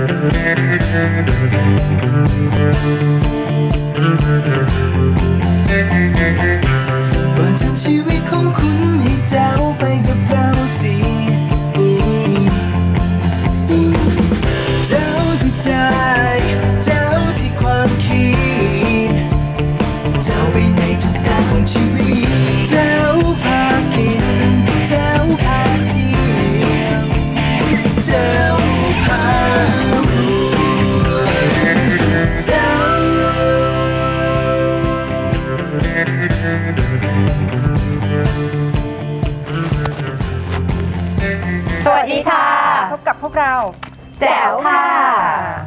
เปิด เราแจ๋วค่ะ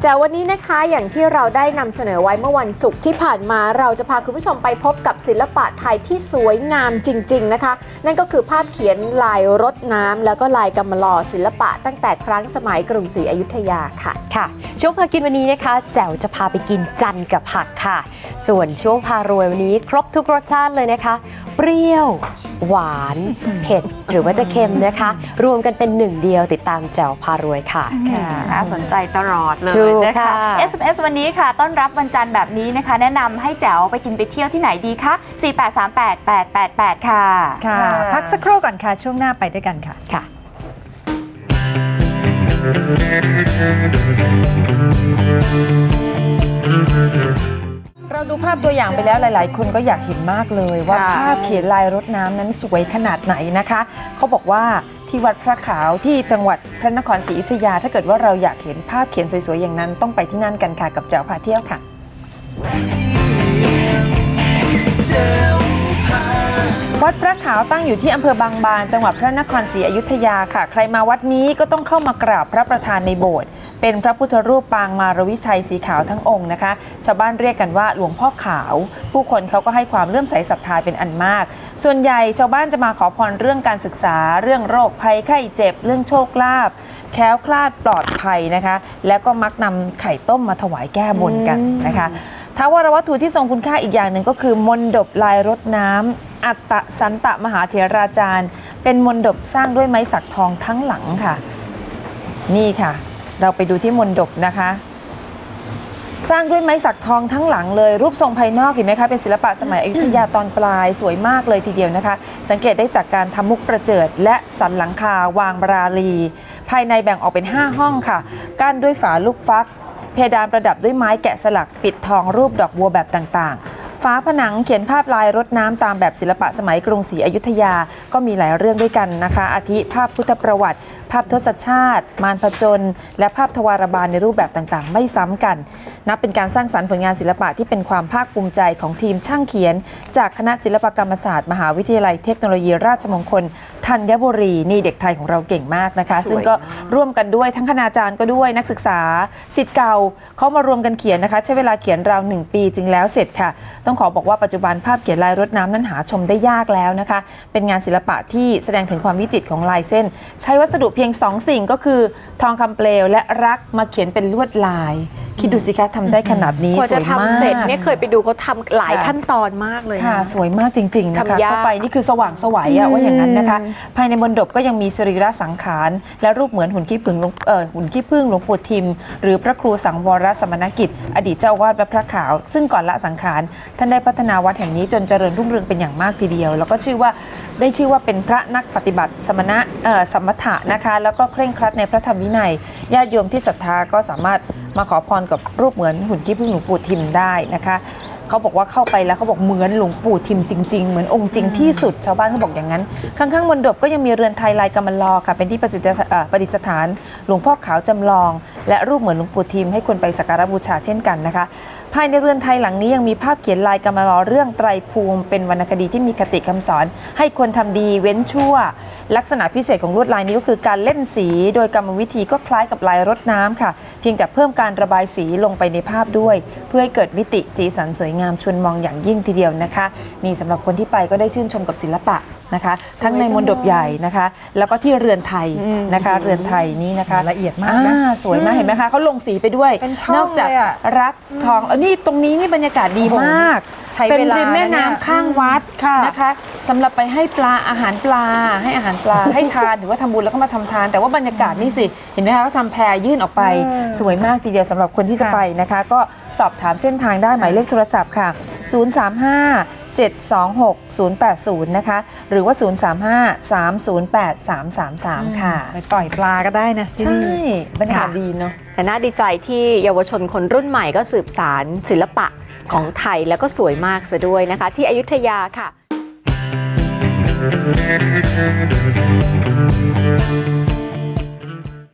แต่วันนี้นะคะอย่างที่เราได้นำเสนอไว้เมื่อวันศุกร์ที่ผ่านมาเราจะพาคุณผู้ชมไปพบกับศิลปะไทยที่สวยงามจริง ๆนะคะ นั่นก็คือภาพเขียนลายรถน้ำแล้วก็ลายกำมะลอศิลปะตั้งแต่ครั้งสมัยกรุงศรีอยุธยาค่ะค่ะ ช่วงพากินวันนี้นะคะ แจ๋วจะพาไปกินจันกับผักค่ะ ส่วนช่วงพารวยวันนี้ครบทุกรสชาติเลยนะคะ เปรี้ยว หวาน เผ็ด หรือว่าจะเค็มนะคะ รวมกันเป็นหนึ่งเดียวติดตามแจ๋วพารวยค่ะ ค่ะน่าสนใจตลอดเลยถูกนะคะ ค่ะ SMS วันนี้ค่ะ ต้อนรับวันจันทร์แบบนี้นะคะ แนะนำให้แจ๋วไปกินไปเที่ยวที่ไหนดีคะ 4838888 ค่ะ ค่ะ พักสักครู่ก่อนค่ะ ช่วงหน้าไปด้วยกันค่ะ ค่ะ ดูภาพตัวอย่างไปแล้วหลาย ๆ คนก็อยากเห็นมากเลย ว่าใช่ภาพเขียนลายรถน้ำนั้นสวยขนาดไหนนะคะเขาบอกว่าที่วัดพระขาวที่จังหวัดพระนครศรีอยุธยา ถ้าเกิดว่าเราอยากเห็นภาพเขียนสวย ๆ อย่างนั้น ต้องไปที่นั่นกันค่ะกับแจ๋วพาเที่ยวค่ะ วัดพระขาวตั้งอยู่ที่อำเภอบางบาน จังหวัดพระนครศรีอยุธยาค่ะ ใครมาวัดนี้ก็ต้องเข้ามากราบพระประธานในโบสถ์เป็นพระพุทธรูปปางมารวิชัยสีขาวทั้งองค์นะคะ ชาวบ้านเรียกกันว่าหลวงพ่อขาว ผู้คนเขาก็ให้ความเลื่อมใสศรัทธาเป็นอันมาก ส่วนใหญ่ชาวบ้านจะมาขอพรเรื่องการศึกษา เรื่องโรคภัยไข้เจ็บ เรื่องโชคลาภแคล้วคลาดปลอดภัยนะคะ แล้วก็มักนำไข่ต้มมาถวายแก้บนกันนะคะท้าวรวัตถุที่ทรงคุณค่าอีกอย่างหนึ่งก็คือมนดบลายรถน้ำ อัตตะสันตะมหาเถราจารย์ เป็นมนดบสร้างด้วยไม้สักทองทั้งหลังค่ะ นี่ค่ะ เราไปดูที่มนดบนะคะ สร้างด้วยไม้สักทองทั้งหลังเลย รูปทรงภายนอกเห็นไหมคะเป็นศิลปะสมัยอยุธยาตอนปลายสวยมากเลยทีเดียวนะคะ สังเกตได้จากการทำมุกประเจิด และสันหลังคาวางบราลี ภายในแบ่งออกเป็น 5 ห้องค่ะกั้นด้วยฝาลูกฟักเพดานประดับด้วยไม้แกะสลักปิดทองรูปดอกบัวแบบต่างๆ ฝาผนังเขียนภาพลายรถน้ำตามแบบศิลปะสมัยกรุงศรีอยุธยาก็มีหลายเรื่องด้วยกันนะคะ อาทิภาพพุทธประวัติ ภาพทศชาติ มารพจน และภาพทวารบาลในรูปแบบต่างๆ ไม่ซ้ำกัน นับเป็นการสร้างสรรค์ผลงานศิลปะที่เป็นความภาคภูมิใจของทีมช่างเขียน จากคณะศิลปกรรมศาสตร์ มหาวิทยาลัยเทคโนโลยีราชมงคลธัญบุรีนี่เด็กไทยของเราเก่งมากนะคะ ซึ่งก็ร่วมกันด้วยทั้งคณาจารย์ก็ด้วยนักศึกษาสิทธิ์เก่าเขามารวมกันเขียนนะคะ ใช้เวลาเขียนราวหนึ่งปีจึงแล้วเสร็จค่ะต้องขอบอกว่าปัจจุบันภาพเขียนลายรถน้ำนั้นหาชมได้ยากแล้วนะคะ เป็นงานศิลปะที่แสดงถึงความวิจิตรของลายเส้น ใช้วัสดุเพียงสองสิ่งก็คือ ทองคำเปลวและรักมาเขียนเป็นลวดลาย คิดดูสิคะทำได้ขนาดนี้กว่าสจะวยมากทำเสร็จเนี่ยเคยไปดูเขาทำหลายค่ะขั้นตอนมากเลยค่ะ นะ สวยมากจริง ๆนะคะทำยากเข้าไปนี่คือสว่างสวัยอะว่าอย่างนั้นนะคะภายในมณฑปก็ยังมีสรีระสังขาร และรูปเหมือนหุ่นขี้ผึ้งหลวงเอ่อหุ่นขี้ผึ้งหลวงปู่ทิม หรือพระครูสังวรสมณกิจ อดีตเจ้าอาวาดวัดพระขาว ซึ่งก่อนละสังขารท่านได้พัฒนาวัดแห่งนี้จนเจริญรุ่งเรืองเป็นอย่างมากทีเดียว แล้วก็ชื่อว่าได้ชื่อว่าเป็นพระนักปฏิบัติสมณะเอ่อสมถะนะคะ แล้วก็เคร่งครัดในพระธรรมวินัยญาติโยมที่ศรัทธาก็สามารถ มาขอพรกับรูปเหมือนหุ่นขี้ผึ้งหลวงปู่ทิมได้นะคะ เขาบอกว่าเข้าไปแล้วเขาบอกเหมือนหลวงปู่ทิมจริง ๆ เหมือนองค์จริงที่สุดชาวบ้านเขาบอกอย่างนั้น ข้างๆมณฑปก็ยังมีเรือนไทยลายกำมะลอค่ะ เป็นที่ประสิทธิประดิษฐาน หลวงพ่อขาวจำลอง และรูปเหมือนหลวงปู่ทิมให้คนไปสักการะบูชาเช่นกันนะคะภายในเรือนไทยหลังนี้ยังมีภาพเขียนลายกำมะลอเรื่องไตรภูมิ เป็นวรรณคดีที่มีคติคำสอน ให้คนทำดีเว้นชั่ว ลักษณะพิเศษของลวดลายนี้ก็คือการเล่นสี โดยกรรมวิธีก็คล้ายกับลายรถน้ำค่ะ เพียงแต่เพิ่มการระบายสีลงไปในภาพด้วย เพื่อให้เกิดมิติสีสันสวยงามชวนมองอย่างยิ่งทีเดียวนะคะ นี่สำหรับคนที่ไปก็ได้ชื่นชมกับศิลปะนะคะ ทั้งในมณฑปใหญ่นะคะ แล้วก็ที่เรือนไทยนะคะ เรือนไทยนี้นะคะละเอียดมากนะอ่สวยมากเห็นไหมคะเขาลงสีไปด้วยเป็นช่องนอกจากเลยอะรักทองเออนี่ตรงนี้นี่บรรยากาศดีมาก ใช้เป็นเวลาริมแม่นะเนี่ยน้ำข้างวัดค่ะนะคะสำหรับไปให้ปลาอาหารปลาให้อาหารปลา ให้ทานหรือว่าทำบุญแล้วก็มาทำทาน แต่ว่าบรรยากาศนี่สิ เห็นไหมคะเขาทำแพรยื่นออกไปสวยมากทีเดียวสำหรับคนที่จะไปนะคะ ก็สอบถามเส้นทางได้หมายเลขโทรศัพท์ค่ะ 035 726 080 นะคะ หรือว่า 035 308 333 ค่ะ ไปปล่อยปลาก็ได้นะที่ใช่นี่ บรรยากาศดีเนาะ แต่น่าดีใจที่เยาวชนคนรุ่นใหม่ก็สืบสารศิลปะ ของไทยแล้วก็สวยมากซะด้วยนะคะ ที่อยุธยาค่ะ